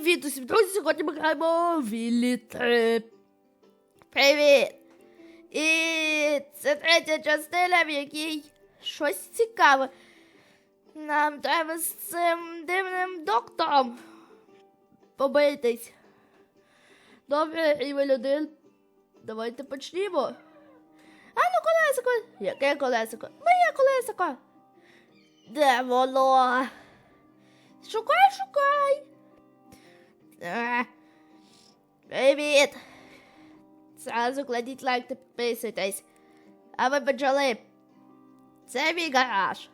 Привіт усім друзі! Сьогодні ми граємо Віллі 3. Привіт! І це третя частина, в якій щось цікаве. Нам треба з цим дивним доктором побитись. Добре, рівень один. Давайте почнімо. А ну колесико! Яке колесико? Моє колесико! Де воно? Шукай, шукай! А, Привіт! Зразу кладіть лайк та підписуйтесь. А ви почали. Це мій гараж.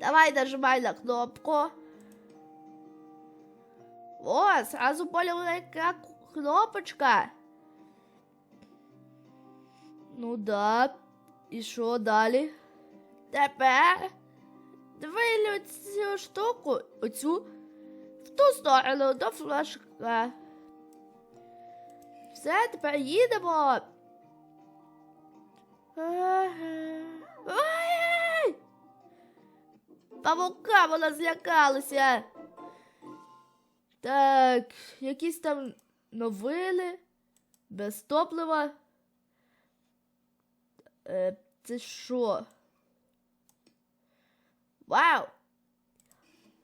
Давай нажимай на кнопку. О, зразу поняла, яка кнопочка. Ну да. І що далі? Тепер двилю цю штуку, оцю в ту сторону до флажка. Все, тепер їдемо. Павука вона злякалася. Так, якісь там новини, без топлива. Е, це що? Вау!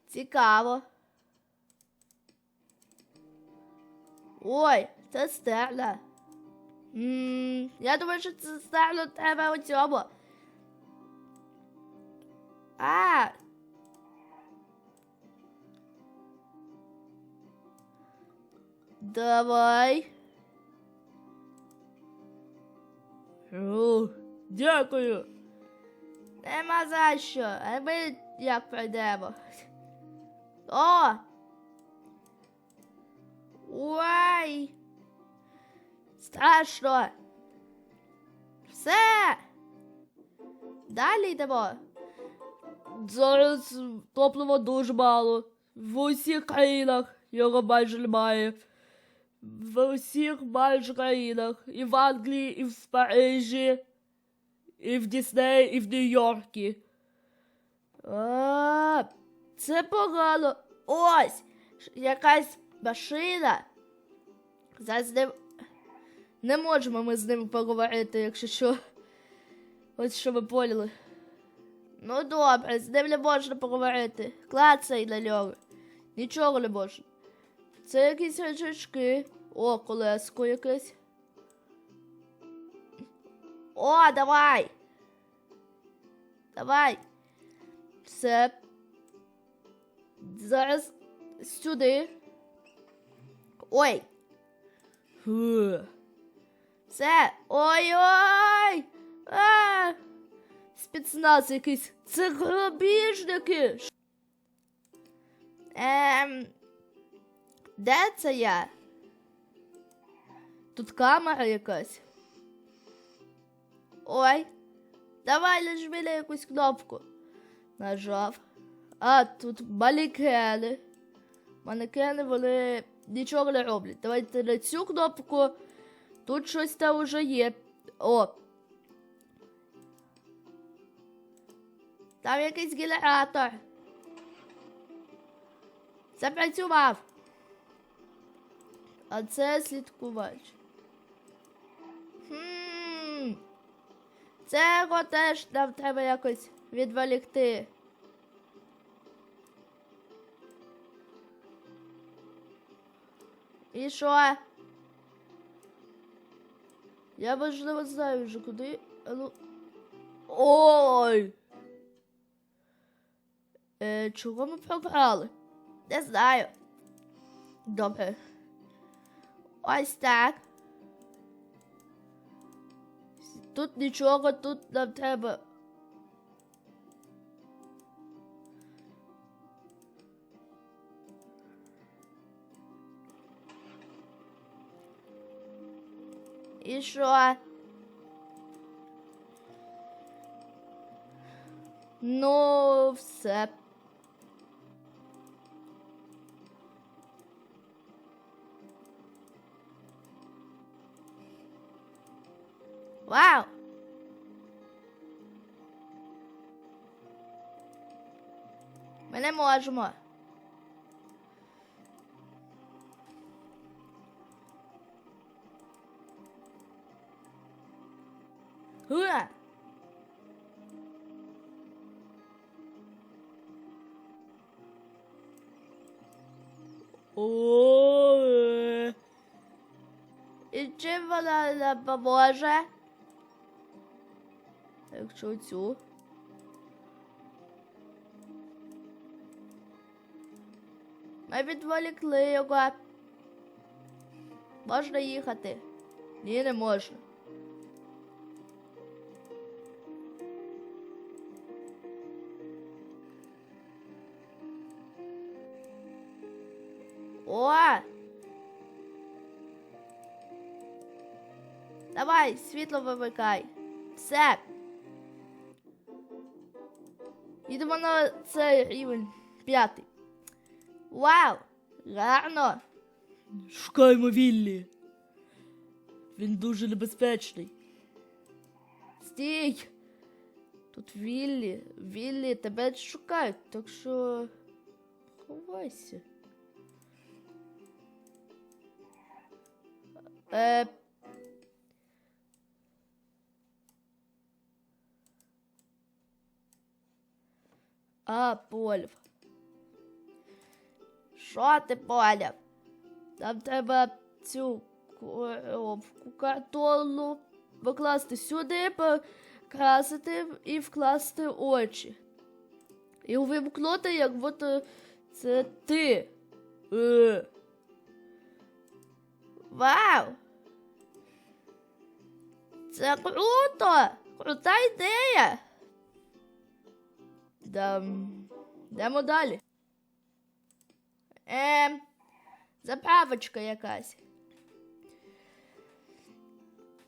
Цікаво. Ой, це стерна. Ммм, я думаю, що це стерна треба у цьому. А. Давай. О, дякую. Нема за що. А ми як пройдемо? О! Ой! Страшно! Все! Далі йдемо. Зараз топлива дуже мало. В усіх країнах його майже немає. В усіх майже країнах. І в Англії, і в Парижі, і в Діснеї, і в Нью-Йоркі. Це погано. Ось якась машина. Зараз не, не можемо ми з ними поговорити, якщо що. Ось що ви поняли. Ну добре, з ним не можна поговорити. Клацай на нього. Нічого не можна. Це якісь речачки. О, колеско якесь. О, давай. Давай. Все. Зараз сюди. Ой. Фу. Все. Ой-ой. Спецназ якийсь. Це грабіжники. Ем. Де це я? Тут камера якась. Ой. Давай нажми на якусь кнопку. Нажав. А, тут манекени. Манекени вони нічого не роблять. Давайте на цю кнопку. Тут щось там уже є. О. Там якийсь генератор. Запрацював. А це слідкувач. Це його теж нам треба якось відволікти. І що? Я важливо знаю вже куди. Ну. Ой! Е, чого ми програли? Не знаю. Добре. Ось так. Тут нічого, тут нам треба. І що? Ну, все. Вау! Ми не можемо. Ой. І чим вона нам поможе? Якщо цю. Ми відволікли його. Можна їхати? Ні, не можна. Давай, світло вимикай. Все. Йдемо на цей рівень п'ятий. Вау! Гарно! Шукаємо Віллі. Він дуже небезпечний. Стій! Тут Віллі. Віллі, тебе шукають, так що. Ховайся. Е... А, поняв. Що ти поняв? Нам треба цю картонну покласти сюди, покрасити і вкласти очі. І увімкнути, як будто це ти. Е. Вау! Це круто! Крута ідея! Дам... Йдемо далі. Ем, заправочка якась.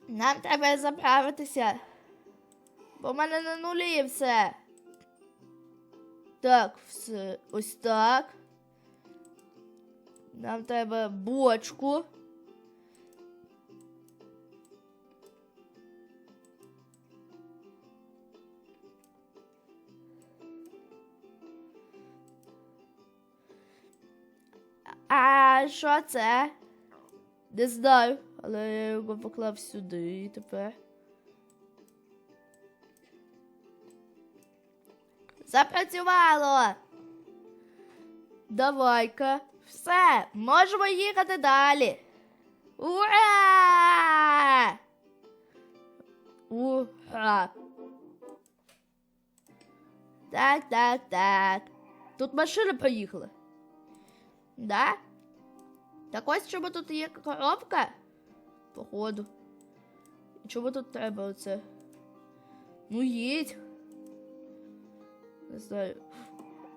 Нам треба заправитися. Бо в мене на нулі все. Так, все. Ось так. Нам треба бочку. А що це? Не знаю, але я його поклав сюди тепер. Запрацювало. Давай-ка. Все, можемо їхати далі. Ура! Ура! Так, так, так. Тут машина проїхала. Да? Так ось чому тут є коробка? Походу. І чому тут треба оце? Ну їдь. Не знаю.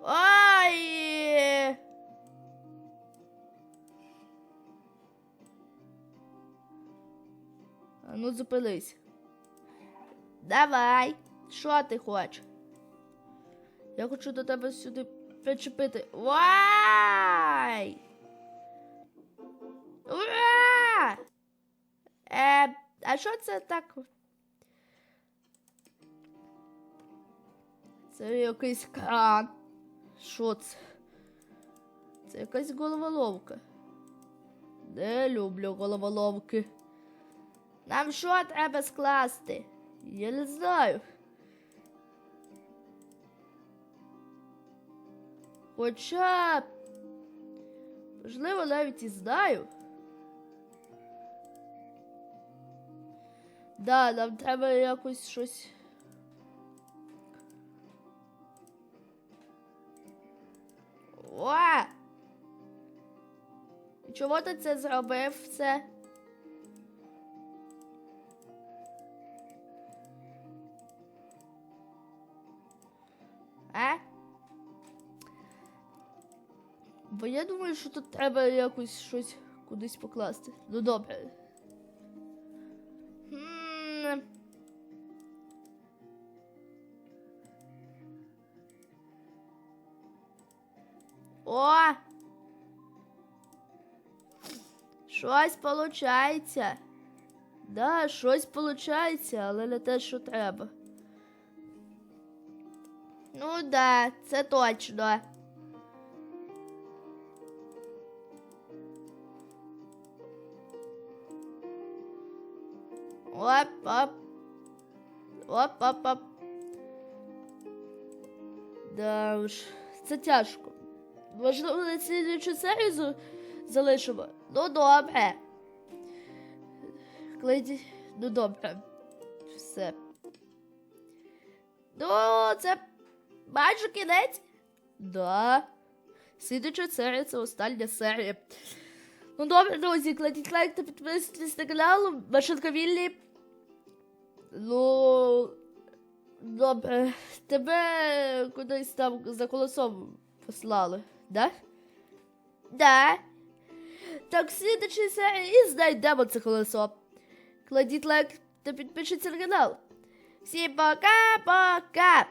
Ай! А ну зупинись. Давай. Що ти хочеш? Я хочу до тебе сюди причепити. Вай! А що це так? Це якийсь кран. Що це? Це якась головоломка. Не люблю головоломки. Нам що треба скласти? Я не знаю. Хоча, можливо, навіть і знаю. Да, нам треба якось щось. О! Чому ти це зробив все? А? Бо я думаю, що тут треба якось щось кудись покласти. Ну добре. О! Щось получається. Да, щось получається, але не те, що треба. Ну да, це точно. Оп, оп. Оп-оп-оп. Да уж, це тяжко. Можливо, на слідуючу серію залишимо. Ну добре. Кладі... Ну добре. Все. Ну, це майже кінець. Да. Слідуюча серія це остання серія. Ну добре, друзі, кладіть лайк та підписуйтесь на канал. Машинка Віллі. Ну. Добре. Тебе кудись там за колесом послали, да? Да. Так, серії і знайдемо це колесо. Кладіть лайк та підпишіться на канал. Всім пока-пока!